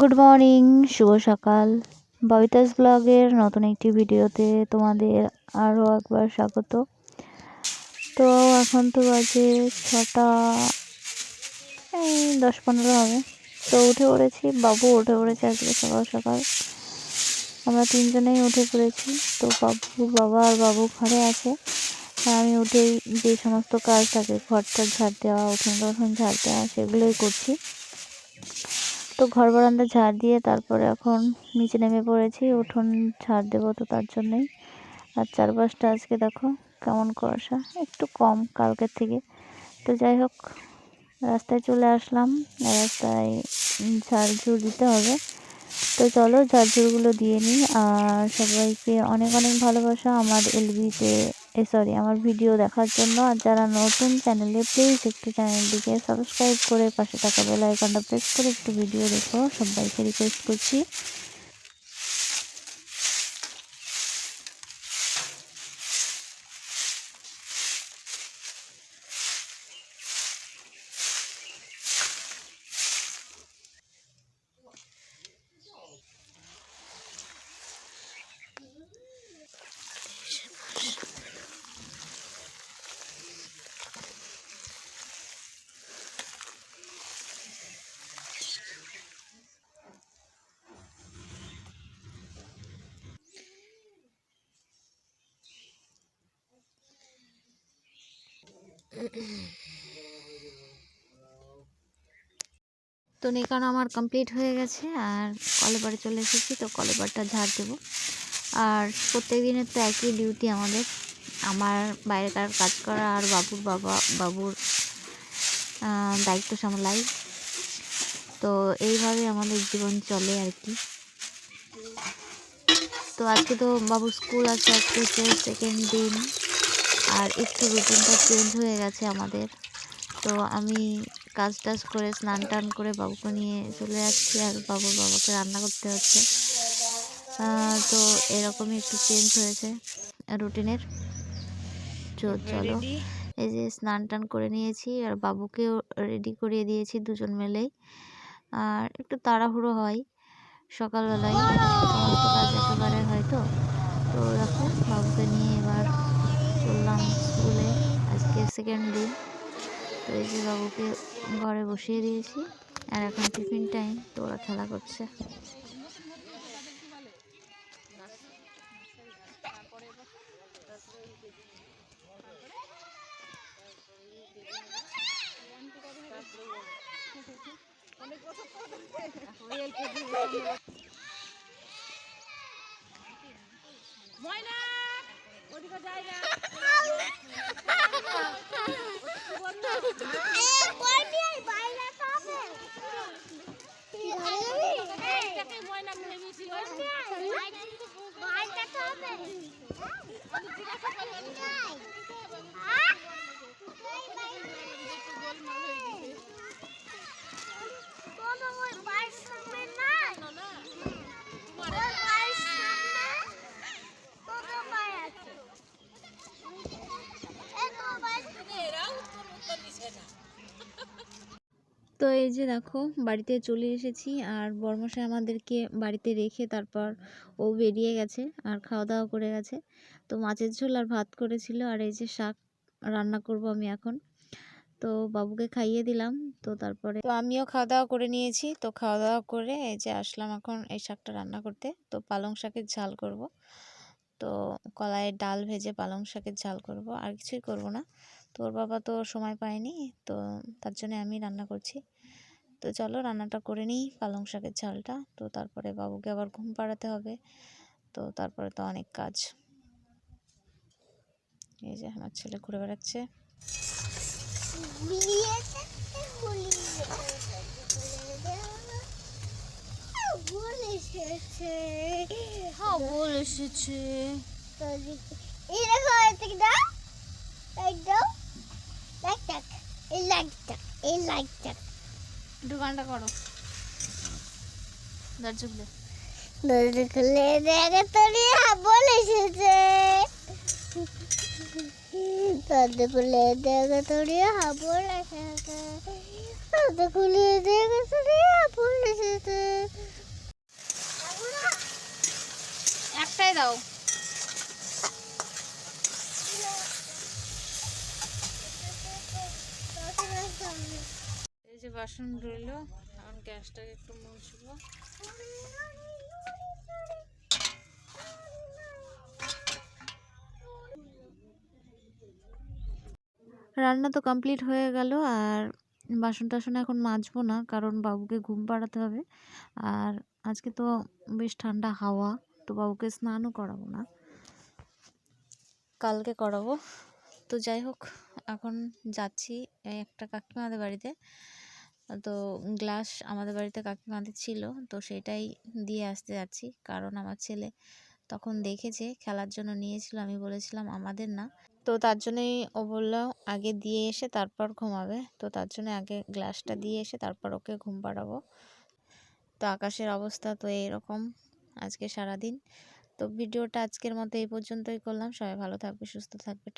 Good morning শুভ সকাল। ববিতাস ব্লগের নতুন একটি ভিডিওতে তোমাদের আরও একবার স্বাগত। তো এখন তো বাজে ছটা, এই দশ পনেরো হবে। তো উঠে পড়েছি, বাবু উঠে পড়েছে আজকে সকাল সকাল। আমরা তিনজনেই উঠে পড়েছি, তো বাবু, বাবা আর বাবু ঘরে আছে। আমি উঠেই যে সমস্ত কাজ থাকে, ঘরটা ঝাড় দেওয়া উঠোন টুঠোন ঝাড় দেওয়া, সেগুলোই করছি। তো ঘর বারান্দা ঝাড় দিয়ে তারপরে এখন নিচে নেমে পড়েছি, উঠোন ঝাড় দেবো তো তার জন্যই। আর চারপাশটা আজকে দেখো কেমন কুয়াশা, একটু কম কালকের থেকে। তো যাই হোক, রাস্তায় চলে আসলাম, রাস্তায় ঝাড়ঝুড় দিতে হবে। তো চলো ঝাড়ঝুড়গুলো দিয়ে নিই, আর সবাইকে অনেক অনেক ভালোবাসা আমার এলবিতে। এ সরি আমার ভিডিও দেখার জন্য। আর যারা নতুন চ্যানেলে প্লিজ একটু চ্যানেলটিকে সাবস্ক্রাইব করে পাশে থাকা বেল আইকনটা প্রেস করে একটু ভিডিও দেখো। সবাইকে রিকোয়েস্ট করছি। তো নেকানো আমার কমপ্লিট হয়ে গেছে আর কলেবারে চলে এসেছি, তো কলেবারটা ঝাড় দেবো। আর প্রত্যেক দিনের তো একই ডিউটি আমাদের। আমার বাইরেকার কাজ করা আর বাবুর বাবা, বাবুর দায়িত্ব সামলাই। তো এইভাবে আমাদের জীবন চলে আর কি। তো আজকে তো বাবুর স্কুল আছে, আজকে সেকেন্ড দিন। আর একটু রুটিনটা চেঞ্জ হয়ে গেছে আমাদের। তো আমি কাজ টাজ করে স্নান টান করে বাবুকে নিয়ে চলে যাচ্ছি আর বাবুর বাবাকে রান্না করতে হচ্ছে। তো এরকমই একটু চেঞ্জ হয়েছে রুটিনের। চলো এই যে স্নান টান করে নিয়েছি আর বাবুকেও রেডি করিয়ে দিয়েছি দুজন মিলেই। আর একটু তাড়াহুড়ো হয় সকালবেলায়। সমস্ত কাজ একেবারে হয়তো তো দেখো বাবুকে নিয়ে এবার চললাম স্কুলে আজকে সেকেন্ড দিন তো এই যে বাবুকে ঘরে বসিয়ে দিয়েছি আর এখন টিফিন টাইম তো ওরা খেলা করছে। ময়না! ওদিকে যাই তো এই যে দেখো, বাড়িতে চলে এসেছি আর বর্মশাই আমাদেরকে বাড়িতে রেখে তারপর ও বেরিয়ে গেছে আর খাওয়া দাওয়া করে গেছে। তো মাছের ঝোল আর ভাত করেছিল আর এই যে শাক রান্না করব আমি এখন। তো বাবুকে খাইয়ে দিলাম, তো তারপরে তো আমিও খাওয়া দাওয়া করে নিয়েছি। তো খাওয়া দাওয়া করে এই যে আসলাম এখন এই শাকটা রান্না করতে। তো পালং শাকের ঝাল করব। তো কলাইয়ের ডাল ভেজে পালং শাকের ঝাল করব। আর কিছুই করব না। তোর বাবা তো সময় পায়নি তো তার জন্য আমি রান্না করছি। তো চলো রান্নাটা করে নিই পালং শাকের ঝালটা। তো তারপরে বাবুকে আবার ঘুম পাড়াতে হবে। তো তারপরে তো অনেক কাজ। এই যে আমার ছেলে ঘুরে বেড়াচ্ছে। হ্যাঁ বল এসেছে। এই এই লাইটটা একটু গানটা করো। দরজা খুলে। দেখে তোরই বলেছে দেখে হাবল দেখে তোরই হাবল এসেছে কড়াই দাও এই যে বাসন রইল, এখন গ্যাসটাকে একটু মুছবো। রান্না তো কমপ্লিট হয়ে গেল, আর বাসন টাসন এখন মাজবো না, কারণ বাবুকে ঘুম পাড়াতে হবে। আর আজকে তো বেশ ঠান্ডা হাওয়া, তো বাবুকে স্নানও করাবো না। কালকে করাবো। তো যাই হোক, এখন যাচ্ছি একটা কাকিমাদের বাড়িতে। তো গ্লাস আমাদের বাড়িতে কাকিমাদের ছিল, তো সেটাই দিয়ে আসতে যাচ্ছি। কারণ আমার ছেলে তখন দেখেছে, খেলার জন্য নিয়েছিল, আমি বলেছিলাম আমাদের না। তো তার জন্যই ও বলল, আগে দিয়ে এসে তারপর ঘুমাবে। তো তার জন্য আগে গ্লাসটা দিয়ে এসে তারপর ওকে ঘুম পাড়াবো। তো আকাশের অবস্থা তো এরকম আজকে সারাদিন। তো ভিডিওটা আজকের মতো এই পর্যন্তই করলাম। সবাই ভালো থাকবে, সুস্থ থাকবে।